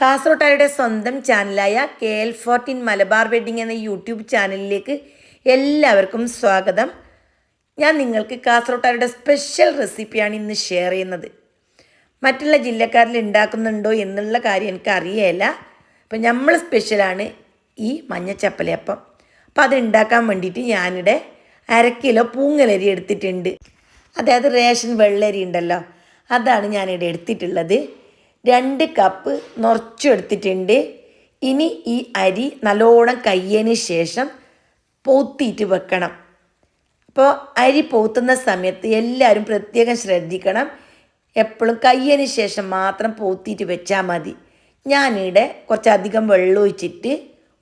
കാസർഗോട്ടാരുടെ സ്വന്തം ചാനലായ K L fourteen Malabar wedding എന്ന YouTube ചാനലിലേക്ക് എല്ലാവർക്കും സ്വാഗതം. ഞാൻ നിങ്ങൾക്ക് കാസർഗോട്ടാരുടെ സ്പെഷ്യൽ റെസിപ്പിയാണ് ഇന്ന് ഷെയർ ചെയ്യുന്നത്. മറ്റുള്ള ജില്ലക്കാരിൽ ഉണ്ടാക്കുന്നുണ്ടോ എന്നുള്ള കാര്യം എനിക്ക് അറിയേല. അപ്പം നമ്മൾ സ്പെഷ്യലാണ് ഈ മഞ്ഞച്ചപ്പലയപ്പം അപ്പം അത് ഉണ്ടാക്കാൻ വേണ്ടിയിട്ട് ഞാനിവിടെ അര കിലോ പൂങ്ങലരി എടുത്തിട്ടുണ്ട്. അതായത് റേഷൻ വെള്ളരി ഉണ്ടല്ലോ. അതാണ് ഞാനിവിടെ എടുത്തിട്ടുള്ളത്. രണ്ട് കപ്പ് നിറച്ചെടുത്തിട്ടുണ്ട്. ഇനി ഈ അരി നല്ലോണം കയ്യതിന് ശേഷം പോത്തിയിട്ട് വെക്കണം. അപ്പോൾ അരി പോത്തുന്ന സമയത്ത് എല്ലാവരും പ്രത്യേകം ശ്രദ്ധിക്കണം. എപ്പോഴും കയ്യതിന് ശേഷം മാത്രം പോത്തിയിട്ട് വെച്ചാൽ മതി. ഞാനിവിടെ കുറച്ചധികം വെള്ളം ഒഴിച്ചിട്ട്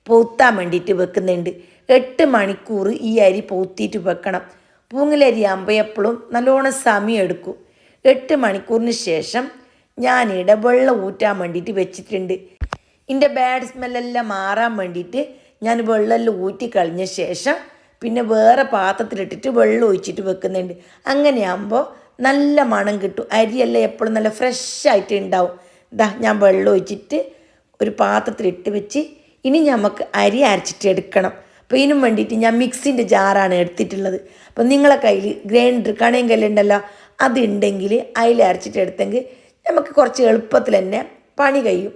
പോത്താൻ വേണ്ടിയിട്ട് വെക്കുന്നുണ്ട്. എട്ട് മണിക്കൂർ ഈ അരി പോത്തിയിട്ട് വെക്കണം. പൂങ്ങലരി ആകുമ്പോൾ എപ്പോഴും നല്ലോണം സമയം എടുക്കും. എട്ട് മണിക്കൂറിന് ശേഷം ഞാനിവിടെ വെള്ളം ഊറ്റാൻ വേണ്ടിയിട്ട് വെച്ചിട്ടുണ്ട്. എന്റെ ബാഡ് സ്മെല്ലെല്ലാം മാറാൻ വേണ്ടിയിട്ട് ഞാൻ വെള്ളമെല്ലാം ഊറ്റി കളഞ്ഞ ശേഷം പിന്നെ വേറെ പാത്രത്തിലിട്ടിട്ട് വെള്ളം ഒഴിച്ചിട്ട് വെക്കുന്നുണ്ട്. അങ്ങനെയാകുമ്പോൾ നല്ല മണം കിട്ടും. അരിയെല്ലാം എപ്പോഴും നല്ല ഫ്രഷ് ആയിട്ട് ഉണ്ടാവും. ഇതാ ഞാൻ വെള്ളം ഒഴിച്ചിട്ട് ഒരു പാത്രത്തിലിട്ട് വെച്ച് ഇനി നമുക്ക് അരി അരച്ചിട്ട് എടുക്കണം. അപ്പോൾ ഇതിനും വേണ്ടിയിട്ട് ഞാൻ മിക്സിന്റെ ജാറാണ് എടുത്തിട്ടുള്ളത്. അപ്പോൾ നിങ്ങളെ കയ്യിൽ ഗ്രൈൻഡർ കണയും കല്ലുണ്ടല്ലോ അതുണ്ടെങ്കിൽ അതിൽ അരച്ചിട്ട് എടുത്തെങ്കിൽ നമുക്ക് കുറച്ച് എളുപ്പത്തിൽ തന്നെ പണി കഴിയും.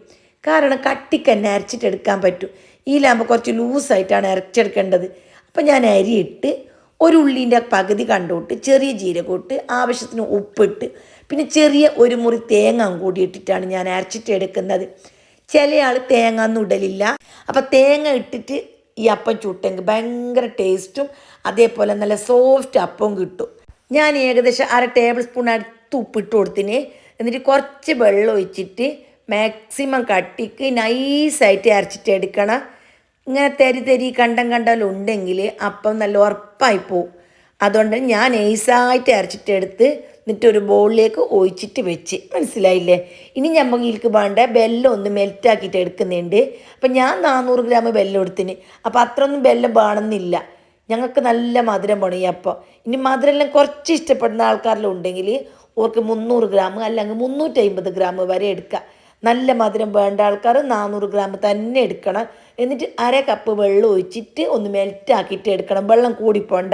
കാരണം കട്ടിക്ക് തന്നെ അരച്ചിട്ടെടുക്കാൻ പറ്റും. ഇതിലാകുമ്പോൾ കുറച്ച് ലൂസായിട്ടാണ് അരച്ചെടുക്കേണ്ടത്. അപ്പം ഞാൻ അരിയിട്ട് ഒരു ഉള്ളീന്റെ പകുതി കണ്ടോട്ട് ചെറിയ ജീരകം ഇട്ട് ആവശ്യത്തിന് ഉപ്പിട്ട് പിന്നെ ചെറിയ ഒരു മുറി തേങ്ങ കൂടി ഇട്ടിട്ടാണ് ഞാൻ അരച്ചിട്ട് എടുക്കുന്നത്. ചില ആൾ തേങ്ങ ഒന്നും ഇടലില്ല. അപ്പം തേങ്ങ ഇട്ടിട്ട് ഈ അപ്പം ചുട്ടെങ്കിൽ ഭയങ്കര ടേസ്റ്റും അതേപോലെ നല്ല സോഫ്റ്റ് അപ്പവും കിട്ടും. ഞാൻ ഏകദേശം അര ടേബിൾ സ്പൂൺ അടുത്ത് ഉപ്പിട്ട് കൊടുത്തിന്. എന്നിട്ട് കുറച്ച് വെള്ളം ഒഴിച്ചിട്ട് മാക്സിമം കട്ടിക്ക് നൈസായിട്ട് അരച്ചിട്ട് എടുക്കണം. ഇങ്ങനെ തരി തരി കണ്ടം കണ്ടാലും ഉണ്ടെങ്കിൽ അപ്പം നല്ല ഉറപ്പായി പോവും. അതുകൊണ്ട് ഞാൻ നൈസായിട്ട് അരച്ചിട്ട് എടുത്ത് എന്നിട്ട് ഒരു ബൗളിലേക്ക് ഒഴിച്ചിട്ട് വെച്ച്. മനസ്സിലായില്ലേ? ഇനി നമുക്ക് ഇതിൽക്ക് വേണ്ട ബെല്ലം ഒന്ന് മെൽറ്റാക്കിയിട്ട് എടുക്കുന്നുണ്ട്. അപ്പം ഞാൻ നാനൂറ് ഗ്രാം ബെല്ലം എടുത്തിന്. അപ്പോൾ അത്രയൊന്നും ബെല്ലം വേണമെന്നില്ല. ഞങ്ങൾക്ക് നല്ല മധുരം അപ്പം. ഇനി മധുരമെല്ലാം കുറച്ച് ഇഷ്ടപ്പെടുന്ന ആൾക്കാരിലുണ്ടെങ്കിൽ ഓർക്ക് മുന്നൂറ് ഗ്രാം അല്ലെങ്കിൽ മുന്നൂറ്റി അമ്പത് ഗ്രാം വരെ എടുക്കുക നല്ല മധുരം വേണ്ട ആൾക്കാർ നാനൂറ് ഗ്രാം തന്നെ എടുക്കണം. എന്നിട്ട് അര കപ്പ് വെള്ളം ഒഴിച്ചിട്ട് ഒന്ന് മെൽറ്റാക്കിയിട്ട് എടുക്കണം. വെള്ളം കൂടിപ്പോണ്ട.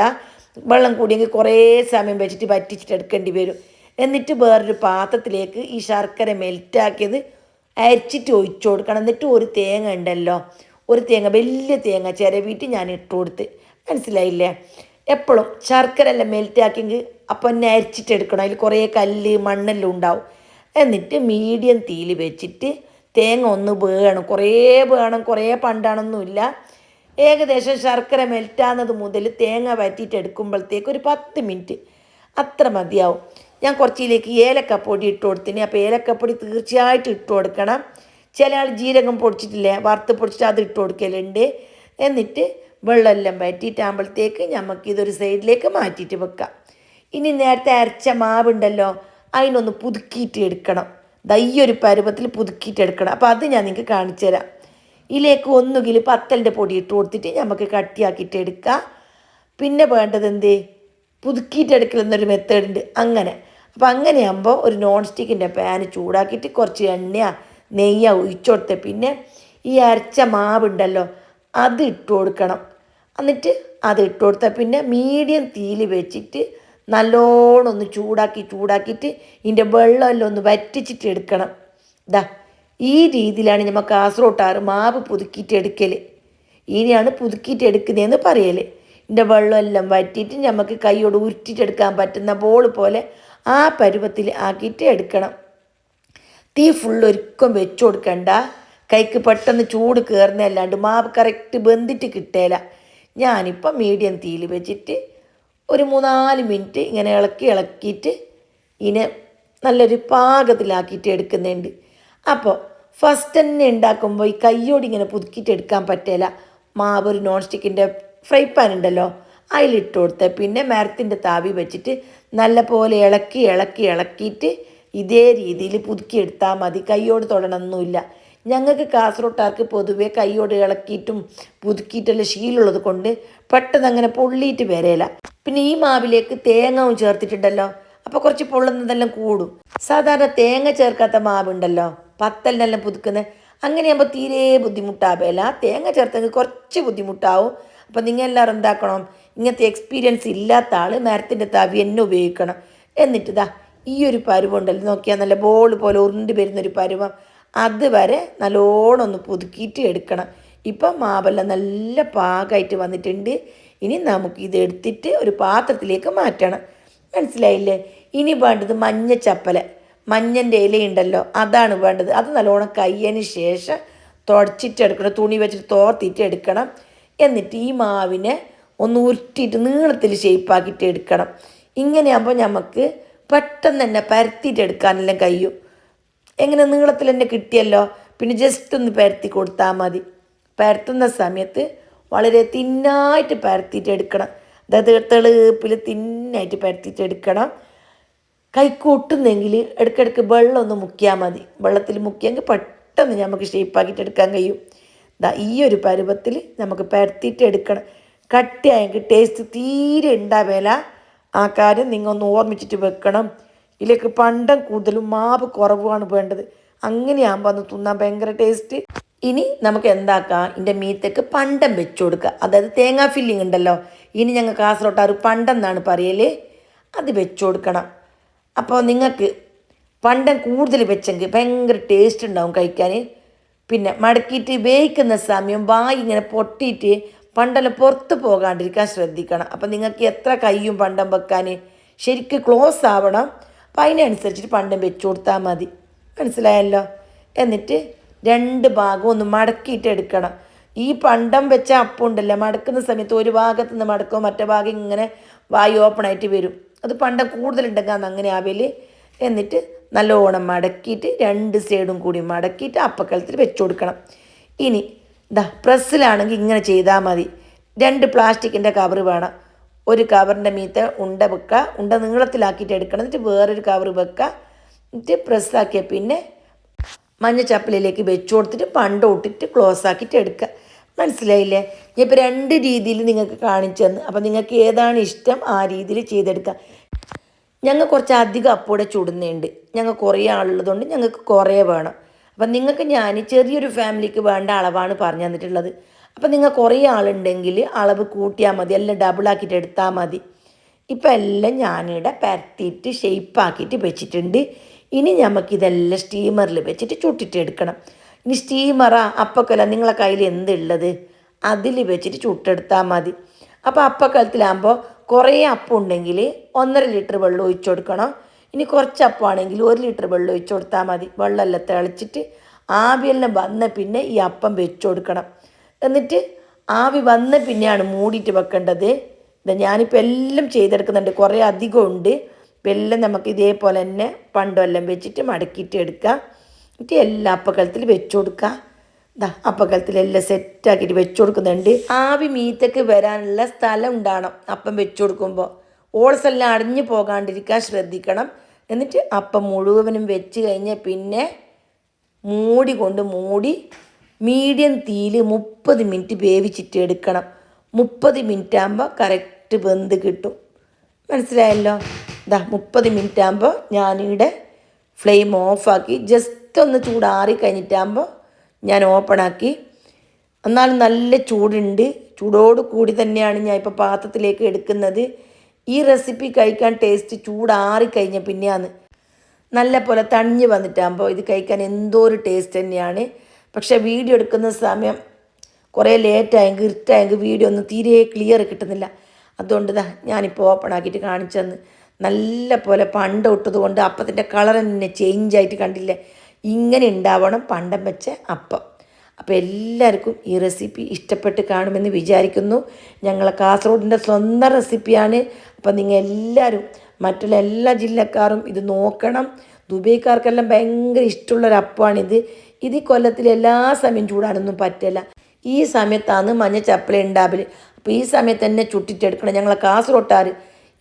വെള്ളം കൂടിയെങ്കിൽ കുറേ സമയം വെച്ചിട്ട് വറ്റിച്ചിട്ട് എടുക്കേണ്ടി വരും. എന്നിട്ട് വേറൊരു പാത്രത്തിലേക്ക് ഈ ശർക്കര മെൽറ്റാക്കിയത് അരച്ചിട്ട് ഒഴിച്ചു കൊടുക്കണം. എന്നിട്ട് ഒരു തേങ്ങ ഉണ്ടല്ലോ. ഒരു തേങ്ങ വലിയ തേങ്ങ ചിരവിയിട്ട് ഞാൻ ഇട്ട് കൊടുത്ത്. മനസ്സിലായില്ലേ? എപ്പോഴും ശർക്കര എല്ലാം മെൽറ്റാക്കിയെങ്കിൽ അപ്പം തന്നെ അരിച്ചിട്ട് എടുക്കണം. അതിൽ കുറേ കല്ല് മണ്ണെല്ലാം ഉണ്ടാവും. എന്നിട്ട് മീഡിയം തീയിൽ വെച്ചിട്ട് തേങ്ങ ഒന്ന് വേണം. കുറേ വേണം കുറേ പണ്ടാണൊന്നുമില്ല ഏകദേശം ശർക്കര മെൽറ്റാകുന്നത് മുതൽ തേങ്ങ വറ്റിയിട്ട് എടുക്കുമ്പോഴത്തേക്ക് ഒരു പത്ത് മിനിറ്റ് അത്ര മതിയാവും. ഞാൻ കുറച്ചിലേക്ക് ഏലക്കപ്പൊടി ഇട്ട് കൊടുത്തിന്. അപ്പോൾ ഏലക്കപ്പൊടി തീർച്ചയായിട്ടും ഇട്ട് കൊടുക്കണം. ചില ആൾ ജീരകം പൊടിച്ചിട്ടില്ലേ വറുത്ത് പൊടിച്ചിട്ട് അത് ഇട്ട് കൊടുക്കലുണ്ട്. എന്നിട്ട് വെള്ളമെല്ലാം വറ്റിയിട്ടാകുമ്പോഴത്തേക്ക് നമുക്കിതൊരു സൈഡിലേക്ക് മാറ്റിയിട്ട് വെക്കാം. ഇനി നേരത്തെ അരച്ച മാവുണ്ടല്ലോ അതിനൊന്ന് പുതുക്കിയിട്ട് എടുക്കണം. ദയ്യൊരു പരുവത്തിൽ പുതുക്കിയിട്ട് എടുക്കണം. അപ്പോൾ അത് ഞാൻ നിങ്ങൾക്ക് കാണിച്ചു തരാം. ഇതിലേക്ക് ഒന്നുകിൽ പത്തലിന്റെ പൊടി ഇട്ട് കൊടുത്തിട്ട് നമുക്ക് കട്ടിയാക്കിയിട്ട് എടുക്കാം. പിന്നെ വേണ്ടത് എന്ത്? പുതുക്കിയിട്ട് എടുക്കലെന്നൊരു മെത്തേഡ് ഉണ്ട് അങ്ങനെ. അപ്പോൾ അങ്ങനെയാകുമ്പോൾ ഒരു നോൺ സ്റ്റിക്കിന്റെ പാന് ചൂടാക്കിയിട്ട് കുറച്ച് എണ്ണ നെയ്യ കൊടുത്ത് പിന്നെ ഈ അരച്ച മാവുണ്ടല്ലോ അത് ഇട്ട് കൊടുക്കണം. എന്നിട്ട് അത് ഇട്ട് കൊടുത്താൽ പിന്നെ മീഡിയം തീയിൽ വെച്ചിട്ട് നല്ലോണം ഒന്ന് ചൂടാക്കി ചൂടാക്കിയിട്ട് ഇതിന്റെ വെള്ളമെല്ലാം ഒന്ന് വറ്റിച്ചിട്ട് എടുക്കണം. ഇതാ ഈ രീതിയിലാണ് നമ്മൾ കാസറോട്ടാറ് മാവ് പുതുക്കിയിട്ട് എടുക്കൽ ഇനിയാണ് പുതുക്കിയിട്ട് എടുക്കുന്നതെന്ന് പറയൽ ഇതിന്റെ വെള്ളമെല്ലാം വറ്റിയിട്ട് നമുക്ക് കൈയോട് ഉരുട്ടിട്ടെടുക്കാൻ പറ്റുന്ന ബോൾ പോലെ ആ പരുവത്തിൽ ആക്കിയിട്ട് എടുക്കണം. തീ ഫുൾ ഒരുക്കം വെച്ചു കൊടുക്കണ്ട. കൈക്ക് പെട്ടെന്ന് ചൂട് കയറുന്നതല്ലാണ്ട് മാവ് കറക്റ്റ് ബന്ധിട്ട് കിട്ടേല. ഞാനിപ്പോൾ മീഡിയം തീയിൽ വെച്ചിട്ട് ഒരു മൂന്നാൽ മിനിറ്റ് ഇങ്ങനെ ഇളക്കി ഇളക്കിയിട്ട് ഇതിനെ നല്ലൊരു പാകത്തിലാക്കിയിട്ട് എടുക്കുന്നുണ്ട്. അപ്പോൾ ഫസ്റ്റ് തന്നെ ഉണ്ടാക്കുമ്പോൾ ഈ കയ്യോട് ഇങ്ങനെ പുതുക്കിയിട്ട് എടുക്കാൻ പറ്റില്ല മാവ് ഒരു നോൺ സ്റ്റിക്കിന്റെ ഫ്രൈ പാൻ ഉണ്ടല്ലോ അതിലിട്ട് കൊടുത്ത് പിന്നെ മരത്തിന്റെ താവി വെച്ചിട്ട് നല്ല പോലെ ഇളക്കി ഇളക്കി ഇളക്കിയിട്ട് ഇതേ രീതിയിൽ പുതുക്കിയെടുത്താൽ മതി. കയ്യോട് തൊടണമെന്നില്ല ഞങ്ങൾക്ക് കാസർഗോട്ടാർക്ക് പൊതുവേ കൈയോട് ഇളക്കിയിട്ടും പുതുക്കിയിട്ടുള്ള ശീലമുള്ളത് കൊണ്ട് പെട്ടെന്ന് അങ്ങനെ പൊള്ളിയിട്ട് വരയില്ല പിന്നെ ഈ മാവിലേക്ക് തേങ്ങവും ചേർത്തിട്ടുണ്ടല്ലോ. അപ്പോൾ കുറച്ച് പൊള്ളുന്നതെല്ലാം കൂടും. സാധാരണ തേങ്ങ ചേർക്കാത്ത മാവുണ്ടല്ലോ. പത്തലിനെല്ലാം പുതുക്കുന്നത് അങ്ങനെയാകുമ്പോൾ തീരെ ബുദ്ധിമുട്ടാവില്ല തേങ്ങ ചേർത്തെങ്കിൽ കുറച്ച് ബുദ്ധിമുട്ടാവും. അപ്പോൾ നിങ്ങൾ എല്ലാവരും എന്താക്കണം? ഇങ്ങനത്തെ എക്സ്പീരിയൻസ് ഇല്ലാത്ത ആൾ മരത്തിന്റെ തവി തന്നെ ഉപയോഗിക്കണം. എന്നിട്ട് ഇതാ ഈ ഒരു പരുവുണ്ടല്ലോ. നോക്കിയാൽ നല്ല ബോൾ പോലെ ഉരുണ്ട് വരുന്നൊരു പരുവം. അതുവരെ നല്ലോണം ഒന്ന് പുതുക്കിയിട്ട് എടുക്കണം. ഇപ്പം മാവെല്ലാം നല്ല പാകമായിട്ട് വന്നിട്ടുണ്ട്. ഇനി നമുക്ക് ഇത് എടുത്തിട്ട് ഒരു പാത്രത്തിലേക്ക് മാറ്റണം. മനസ്സിലായില്ലേ? ഇനി വേണ്ടത് മഞ്ഞ ചപ്പല. മഞ്ഞന്റെ ഇലയുണ്ടല്ലോ അതാണ് വേണ്ടത്. അത് നല്ലോണം കയ്യതിന് ശേഷം തുടച്ചിട്ട് എടുക്കണം. തുണി വെച്ചിട്ട് തോർത്തിട്ട് എടുക്കണം. എന്നിട്ട് ഈ മാവിനെ ഒന്ന് ഉരുട്ടിയിട്ട് നീളത്തിൽ ഷേപ്പാക്കിയിട്ട് എടുക്കണം. ഇങ്ങനെയാകുമ്പോൾ നമുക്ക് പെട്ടെന്ന് തന്നെ പരത്തിയിട്ട് എടുക്കാനെല്ലാം കഴിയും. എങ്ങനെ നീളത്തിൽ തന്നെ കിട്ടിയല്ലോ? പിന്നെ ജസ്റ്റ് ഒന്ന് പരത്തി കൊടുത്താൽ മതി. പരത്തുന്ന സമയത്ത് വളരെ തിന്നായിട്ട് പരത്തിയിട്ട് എടുക്കണം. അതായത് തെളുപ്പിൽ തിന്നായിട്ട് പരത്തിയിട്ട് എടുക്കണം. കൈക്കൂട്ടുന്നെങ്കിൽ ഇടയ്ക്കിടയ്ക്ക് വെള്ളം ഒന്ന് മുക്കിയാൽ മതി. വെള്ളത്തിൽ മുക്കിയെങ്കിൽ പെട്ടെന്ന് നമുക്ക് ഷേപ്പാക്കിയിട്ട് എടുക്കാൻ കഴിയും. ദാ ഈ ഒരു പരുവത്തിൽ നമുക്ക് പരത്തിയിട്ട് എടുക്കണം. കട്ടിയായെങ്കിൽ ടേസ്റ്റ് തീരെ ഉണ്ടാവേല. ആ കാര്യം നിങ്ങൾ ഒന്ന് ഓർമ്മിച്ചിട്ട് വെക്കണം. ഇതിലേക്ക് പണ്ടം കൂടുതലും മാവ് കുറവുമാണ് വേണ്ടത്. അങ്ങനെയാകുമ്പോൾ അന്ന് തിന്നാൻ ഭയങ്കര ടേസ്റ്റ് ഇനി നമുക്ക് എന്താക്കാം? ഇതിന്റെ മീത്തേക്ക് പണ്ടം വെച്ചു കൊടുക്കുക അതായത് തേങ്ങാ ഫില്ലിംഗ് ഉണ്ടല്ലോ. ഇനി ഞങ്ങൾ കാസർഗോട്ടാർ പണ്ടം എന്നാണ് പറയൽ അത് വെച്ചു കൊടുക്കണം. അപ്പോൾ നിങ്ങൾക്ക് പണ്ടം കൂടുതൽ വെച്ചെങ്കിൽ ഭയങ്കര ടേസ്റ്റ് ഉണ്ടാവും കഴിക്കാൻ പിന്നെ മടക്കിയിട്ട് വേവിക്കുന്ന സമയം വായി ഇങ്ങനെ പൊട്ടിയിട്ട് പണ്ടെല്ലാം പുറത്ത് പോകാണ്ടിരിക്കാൻ ശ്രദ്ധിക്കണം. അപ്പം നിങ്ങൾക്ക് എത്ര കയ്യും പണ്ടം വെക്കാൻ ശരിക്ക് ക്ലോസ് ആവണം. അപ്പം അതിനനുസരിച്ചിട്ട് പണ്ടം വെച്ച് കൊടുത്താൽ മതി. മനസ്സിലായല്ലോ? എന്നിട്ട് രണ്ട് ഭാഗം ഒന്ന് മടക്കിയിട്ട് എടുക്കണം. ഈ പണ്ടം വെച്ച അപ്പുണ്ടല്ലോ മടക്കുന്ന സമയത്ത് ഒരു ഭാഗത്ത് നിന്ന് മടക്കും മറ്റേ ഭാഗം ഇങ്ങനെ വായു ഓപ്പൺ ആയിട്ട് വരും. അത് പണ്ടം കൂടുതലുണ്ടെങ്കിൽ അന്ന് അങ്ങനെ ആവില്ല എന്നിട്ട് നല്ലോണം മടക്കിയിട്ട് രണ്ട് സൈഡും കൂടി മടക്കിയിട്ട് അപ്പക്കലത്തിൽ വെച്ച് കൊടുക്കണം. ഇനി ഇതാ പ്രസ്സിലാണെങ്കിൽ ഇങ്ങനെ ചെയ്താൽ മതി. രണ്ട് പ്ലാസ്റ്റിക്കിന്റെ കവറ് വേണം. ഒരു കവറിന്റെ മീത്ത് ഉണ്ട വെക്കുക. ഉണ്ട നീളത്തിലാക്കിയിട്ട് എടുക്കണം. എന്നിട്ട് വേറൊരു കവർ വെക്കുക. എന്നിട്ട് പ്രസ്സാക്കിയ പിന്നെ മഞ്ഞ ചപ്പലിലേക്ക് വെച്ച് കൊടുത്തിട്ട് പണ്ട് ഇട്ടിട്ട് ക്ലോസ് ആക്കിയിട്ട് എടുക്കുക. മനസ്സിലായില്ലേ? ഞാൻ ഇപ്പോൾ രണ്ട് രീതിയിൽ നിങ്ങൾക്ക് കാണിച്ചു തന്നു. അപ്പോൾ നിങ്ങൾക്ക് ഏതാണ് ഇഷ്ടം ആ രീതിയിൽ ചെയ്തെടുക്കുക. ഞങ്ങൾ കുറച്ച് അധികം അപ്പോടെ ചുടുന്നുണ്ട്. ഞങ്ങൾ കുറേ ആളുള്ളതുകൊണ്ട് ഞങ്ങൾക്ക് കുറേ വേണം. അപ്പം നിങ്ങൾക്ക് ഞാൻ ചെറിയൊരു ഫാമിലിക്ക് വേണ്ട അളവാണ് പറഞ്ഞു തന്നിട്ടുള്ളത്. അപ്പം നിങ്ങൾ കുറേ ആളുണ്ടെങ്കിൽ അളവ് കൂട്ടിയാൽ മതി എല്ലാം ഡബിൾ ആക്കിയിട്ട് എടുത്താൽ മതി. ഇപ്പം എല്ലാം ഞാനിവിടെ പരത്തിയിട്ട് ഷെയ്പ്പാക്കിയിട്ട് വെച്ചിട്ടുണ്ട്. ഇനി നമുക്കിതെല്ലാം സ്റ്റീമറിൽ വെച്ചിട്ട് ചുട്ടിട്ട് എടുക്കണം. ഇനി സ്റ്റീമറാ അപ്പക്കല നിങ്ങളെ കയ്യിൽ എന്തുള്ളത്? അതിൽ വെച്ചിട്ട് ചുട്ടെടുത്താൽ മതി. അപ്പോൾ അപ്പക്കലത്തിലാകുമ്പോൾ കുറേ അപ്പം ഉണ്ടെങ്കിൽ ഒന്നര ലിറ്റർ വെള്ളം ഒഴിച്ചു കൊടുക്കണം. ഇനി കുറച്ച് അപ്പമാണെങ്കിൽ ഒരു ലിറ്റർ വെള്ളം ഒഴിച്ചു കൊടുത്താൽ മതി. വെള്ളമെല്ലാം തിളച്ചിട്ട് ആവിയെല്ലാം വന്ന പിന്നെ ഈ അപ്പം വെച്ചു കൊടുക്കണം. എന്നിട്ട് ആവി വന്ന പിന്നെയാണ് മൂടിയിട്ട് വെക്കേണ്ടത്. ഇത് ഞാനിപ്പോൾ എല്ലാം ചെയ്തെടുക്കുന്നുണ്ട്. കുറേ അധികം ഉണ്ട്. ഇപ്പം എല്ലാം നമുക്ക് ഇതേപോലെ തന്നെ പണ്ടുമെല്ലാം വെച്ചിട്ട് മടക്കിയിട്ട് എടുക്കാം. എന്നിട്ട് എല്ലാ അപ്പക്കലത്തിൽ വെച്ചു കൊടുക്കുക ഇതാ അപ്പക്കലത്തിലെല്ലാം സെറ്റാക്കിയിട്ട് വെച്ചു കൊടുക്കുന്നുണ്ട്. ആവി മീത്തക്ക് വരാനുള്ള സ്ഥലം ഉണ്ടാകണം അപ്പം വെച്ചു കൊടുക്കുമ്പോൾ ഓൾസ് എല്ലാം അടഞ്ഞു പോകാണ്ടിരിക്കാൻ ശ്രദ്ധിക്കണം. എന്നിട്ട് അപ്പം മുഴുവനും വെച്ച് കഴിഞ്ഞാൽ പിന്നെ മൂടി കൊണ്ട് മൂടി മീഡിയം തീയിൽ മുപ്പത് മിനിറ്റ് വേവിച്ചിട്ട് എടുക്കണം. മുപ്പത് മിനിറ്റ് ആകുമ്പോൾ കറക്റ്റ് വെന്ത് കിട്ടും. മനസ്സിലായല്ലോ? ഇതാ മുപ്പത് മിനിറ്റ് ആകുമ്പോൾ ഞാനിവിടെ ഫ്ലെയിം ഓഫാക്കി ജസ്റ്റ് ഒന്ന് ചൂടാറി കഴിഞ്ഞിട്ടാകുമ്പോൾ ഞാൻ ഓപ്പണാക്കി. എന്നാലും നല്ല ചൂടുണ്ട്. ചൂടോട് കൂടി തന്നെയാണ് ഞാൻ ഇപ്പോൾ പാത്രത്തിലേക്ക് എടുക്കുന്നത്. ഈ റെസിപ്പി കഴിക്കാൻ ടേസ്റ്റ് ചൂടാറി കഴിഞ്ഞ പിന്നെയാണ്. നല്ല പോലെ തണിഞ്ഞ് വന്നിട്ടാകുമ്പോൾ ഇത് കഴിക്കാൻ എന്തോ ഒരു ടേസ്റ്റ് തന്നെയാണ്. പക്ഷേ വീഡിയോ എടുക്കുന്ന സമയം കുറേ ലേറ്റായെങ്കിൽ ഇരുട്ടായെങ്കിൽ വീഡിയോ ഒന്നും തീരെ ക്ലിയർ കിട്ടുന്നില്ല. അതുകൊണ്ട് ഇതാ ഞാനിപ്പോൾ ഓപ്പൺ ആക്കിയിട്ട് കാണിച്ചു തന്ന്. നല്ല പോലെ പണ്ട് ഇട്ടത് കൊണ്ട് അപ്പത്തിന്റെ കളർ തന്നെ ചേഞ്ച് ആയിട്ട് കണ്ടില്ലേ? ഇങ്ങനെ ഉണ്ടാവണം പണ്ടം വെച്ച അപ്പം. അപ്പോൾ എല്ലാവർക്കും ഈ റെസിപ്പി ഇഷ്ടപ്പെട്ട് കാണുമെന്ന് വിചാരിക്കുന്നു. ഞങ്ങളെ കാസർഗോഡിന്റെ സ്വന്തം റെസിപ്പിയാണ് അപ്പം നിങ്ങൾ എല്ലാവരും മറ്റുള്ള എല്ലാ ജില്ലക്കാരും ഇത് നോക്കണം. ദുബൈക്കാർക്കെല്ലാം ഭയങ്കര ഇഷ്ടമുള്ളൊരു അപ്പമാണിത്. ഇത് കൊല്ലത്തിൽ എല്ലാ സമയം ചൂടാനൊന്നും പറ്റില്ല. ഈ സമയത്താണ് മഞ്ഞ ചപ്പല ഉണ്ടാവൽ അപ്പോൾ ഈ സമയത്ത് തന്നെ ചുട്ടിട്ടെടുക്കണം. ഞങ്ങളെ കാസർഗോട്ടാർ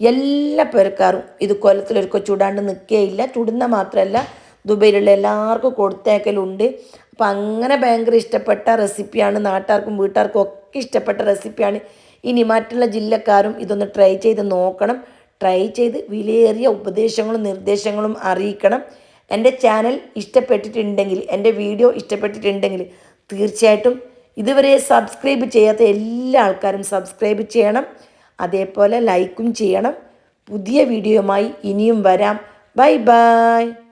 എല്ലാ പേർക്കാരും ഇത് കൊല്ലത്തിലൊരുക്കെ ചൂടാണ്ട് നിൽക്കുകയില്ല ചുടുന്ന മാത്രമല്ല ദുബൈയിലുള്ള എല്ലാവർക്കും കൊടുത്തേക്കലുണ്ട്. അപ്പം അങ്ങനെ ഭയങ്കര ഇഷ്ടപ്പെട്ട റെസിപ്പിയാണ് നാട്ടുകാർക്കും വീട്ടുകാർക്കും ഒക്കെ ഇഷ്ടപ്പെട്ട റെസിപ്പിയാണ്. ഇനി മറ്റുള്ള ജില്ലക്കാരും ഇതൊന്ന് ട്രൈ ചെയ്ത് നോക്കണം. ട്രൈ ചെയ്ത് വിലയേറിയ ഉപദേശങ്ങളും നിർദ്ദേശങ്ങളും അറിയിക്കണം. എന്റെ ചാനൽ ഇഷ്ടപ്പെട്ടിട്ടുണ്ടെങ്കിൽ എന്റെ വീഡിയോ ഇഷ്ടപ്പെട്ടിട്ടുണ്ടെങ്കിൽ തീർച്ചയായിട്ടും ഇതുവരെ സബ്സ്ക്രൈബ് ചെയ്യാത്ത എല്ലാ ആൾക്കാരും സബ്സ്ക്രൈബ് ചെയ്യണം. അതേപോലെ ലൈക്കും ചെയ്യണം. പുതിയ വീഡിയോയുമായി ഇനിയും വരാം. Bye bye.